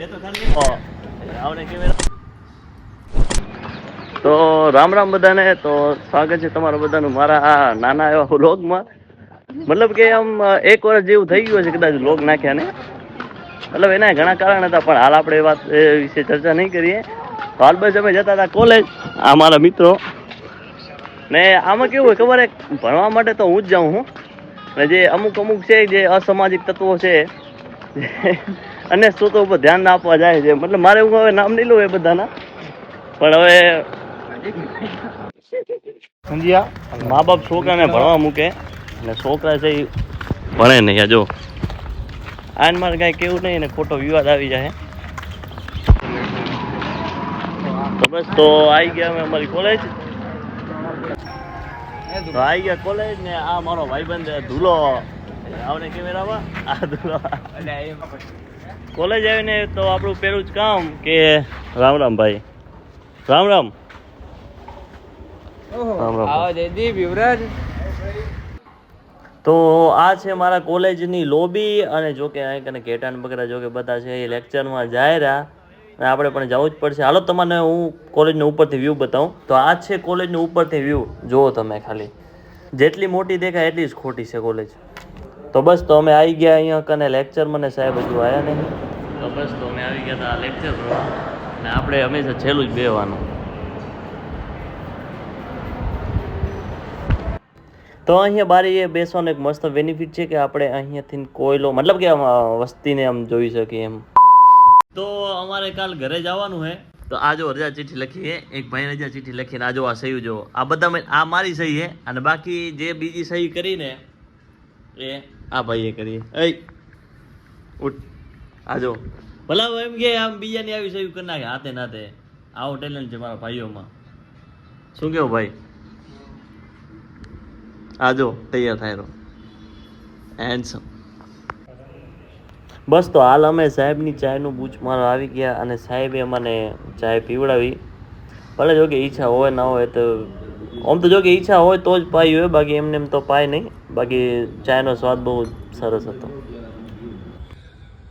તો રામ રામ બધાને, તો સ્વાગત છે તમારું બધાનું મારા આ નાના એવા વ્લોગમાં. મતલબ કે આમ, એક વર્ષ જેવું થઈ ગયું છે કદાચ વ્લોગ નાખ્યા ને. મતલબ એના ઘણા કારણ હતા, પણ હાલ આપણે એ વાત વિશે ચર્ચા નહીં કરીએ. હાલ બસ અમે જતા હતા કોલેજ, આ મારા મિત્રો. ને આમાં કેવું હોય ખબર ભણવા માટે તો હું જ જાઉં હું. અને જે અમુક અમુક છે, જે અસામાજિક તત્વો છે. જે અન્ય સ્ત્રોતો ઉપર ધ્યાન ના આપવા જાય છે. મતલબ મારે હું હવે નામ નહીં લઉં એ બધાના. પણ હવે સમજ્યા મા બાપ છોકરાને ભણવા મૂકે. અને છોકરા છે એ ભણે નહીં. આ જો, આને મારે કાંઈ કેવું નહીં ને ખોટો વિવાદ આવી જાય. તો બસ, તો આવી ગયા અમે અમારી કોલેજ આવી ગયા કોલેજ ને આ મારો ભાઈબંધ ધૂલો. આવને કેમેરામાં. આ કોલેજ આવીને તો આપણું પહેલું જ કામ કે રામ રામ ભાઈ. રામ રામ. તો આ છે મારા કોલેજની લોબી અને જો કે અહીં કને કેટાન બગરા જો કે બધા છે એ લેક્ચરમાં જાય રહ્યા. અને આપણે પણ જવું જ પડશે. હાલો તમને હું કોલેજનો ઉપરથી વ્યૂ બતાવું. તો આ છે કોલેજનો ઉપરથી વ્યૂ જુઓ તમે ખાલી. જેટલી મોટી દેખાય એટલી જ ખોટી છે કોલેજ. તો બસ તો અમે આવી ગયા અહીંયા કને લેક્ચર મને સાહેબ હજુ આવ્યા નહીં. તો બસ તો અમે આવી ગયા હતા લેક્ચર ભરવા અને આપણે હંમેશા છેલ્લું જ બેવાનું તો અહીંયા બારી એ બેસવાનો એક મસ્ત બેનિફિટ છે કે આપણે અહીંયાથી કોયલો મતલબ કે વસ્તીને આમ જોઈ શકીએ એમ. તો અમારે કાલ ઘરે જવાનું છે તો આ જો રજા ચિઠ્ઠી લખી હે એક ભાઈ રજા ચિઠ્ઠી લખીને આ જો આ સહી જો. આ બધા આ મારી સહી હે અને બાકી જે બીજી સહી કરીને એ આ ભાઈએ કરી. કરીએ ઉઠ. આ જો. ભલા એમ કે આમ બીજાની આવી સહી કરી નાખે હાથે નાથે. આવો ટેલેન્ટ છે મારા ભાઈઓમાં. શું કેવું ભાઈ? આજો તૈયાર થાય હેન્ડસમ બસ તો હાલ અમે સાહેબની ચાયનું બૂચમારો આવી ગયા અને સાહેબે અમને ચાય પીવડાવી. ભલે જો કે ઈચ્છા હોય ના હોય તો આમ તો જો કે ઈચ્છા હોય તો જ પાઈ હોય બાકી એમને એમ તો પાય નહીં. બાકી ચાયનો સ્વાદ બહુ સરસ હતો.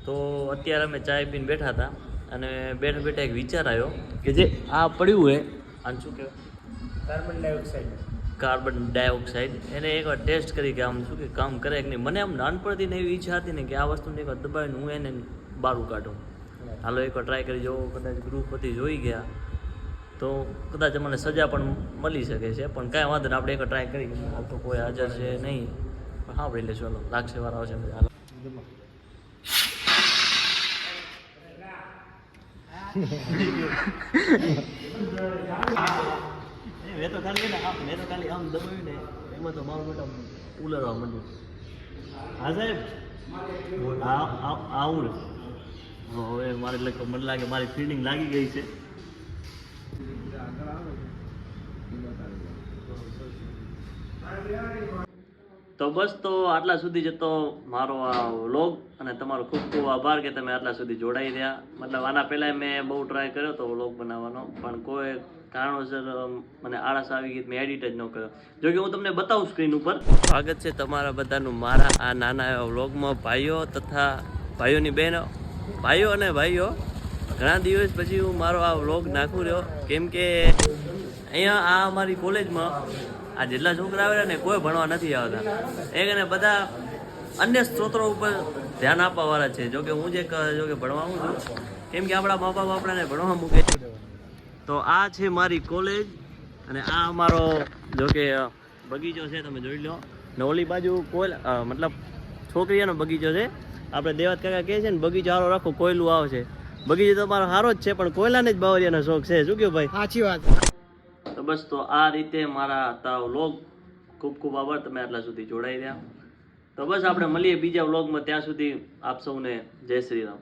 તો અત્યારે અમે ચાય પીને બેઠા હતા અને બેઠા બેઠા એક વિચાર આવ્યો કે જે આ પડ્યું હોય આને શું કહેવાય? Carbon dioxide. Carbon dioxide. એને એકવાર ટેસ્ટ કરી કે આમ શું કે કામ કરે કે નહીં. મને આમ નાનપણથી એવી ઈચ્છા હતી ને કે આ વસ્તુને એકવાર દબાવીને હું એને બારું કાઢું. હાલો એકવાર ટ્રાય કરી જોવો. કદાચ ગૃહપતિ જોઈ ગયા. તો કદાચ મને સજા પણ મળી શકે છે. પણ કાંઈ વાંધો નહીં, આપણે એક ટ્રાય કરી હાલ તો કોઈ હાજર છે નહીં. પણ સાંભળી લેશું હાલો લાગશે વાર આવશે હાલો. મેં તો ખાલી ને મેં તો ખાલી આમ દબાવ્યું ને, એમાં તો મારું મોટા ઉલરવા માંડ્યું. હા, સાહેબ? આવું હવે મારે મને લાગે, મારી ફિલ્ડિંગ લાગી ગઈ છે. તો બસ તો આટલા સુધી જતો મારો આ વ્લોગ અને તમારો ખૂબ ખૂબ આભાર કે તમે આટલા સુધી જોડાઈ રહ્યા. મતલબ આના પહેલાં મેં બહુ ટ્રાય કર્યો તો વ્લોગ બનાવવાનો, પણ કોઈ કારણોસર મને આળસ આવી ગઈ મેં એડિટ જ ન કર્યો. જો કે હું તમને બતાવું સ્ક્રીન ઉપર. સ્વાગત છે તમારા બધાનું મારા આ નાના એવા વ્લોગમાં ભાઈઓ તથા ભાઈઓની બહેનો. ભાઈઓ અને ભાઈઓ, ઘણા દિવસ પછી હું મારો આ વ્લોગ નાખું રહ્યો. કેમ કે અહીંયા આ અમારી કોલેજમાં આ જેટલા છોકરા આવેલા ને કોઈ ભણવા નથી આવતા. એ અને બધા અન્ય સ્ત્રોતો ઉપર ધ્યાન આપવા વાળા છે. જોકે હું જે જો કે ભણવા હું છું, કેમ કે આપણા મા બાપ આપણાને ભણવા મૂકે છે. તો આ છે મારી કોલેજ અને આ અમારો જો કે બગીચો છે, તમે જોઈ લો. ને ઓલી બાજુ કોલ મતલબ છોકરીઓનો બગીચો છે. આપણે દેવાત કાકા કહે છે ને, બગીચો સારો રાખો, કોયલું આવશે. બગીચો તો મારો સારો જ છે, પણ કોયલાને જ બાવરિયાનો શોખ છે. શું કહ્યું ભાઈ? સાચી વાત. તો બસ, તો આ રીતે મારા હતા વ્લોગ. ખૂબ ખૂબ આભાર, તમે આટલા સુધી જોડાઈ રહ્યા. તો બસ, આપણે મળીએ બીજા વ્લોગમાં. ત્યાં સુધી આપ સૌને જય શ્રી રામ.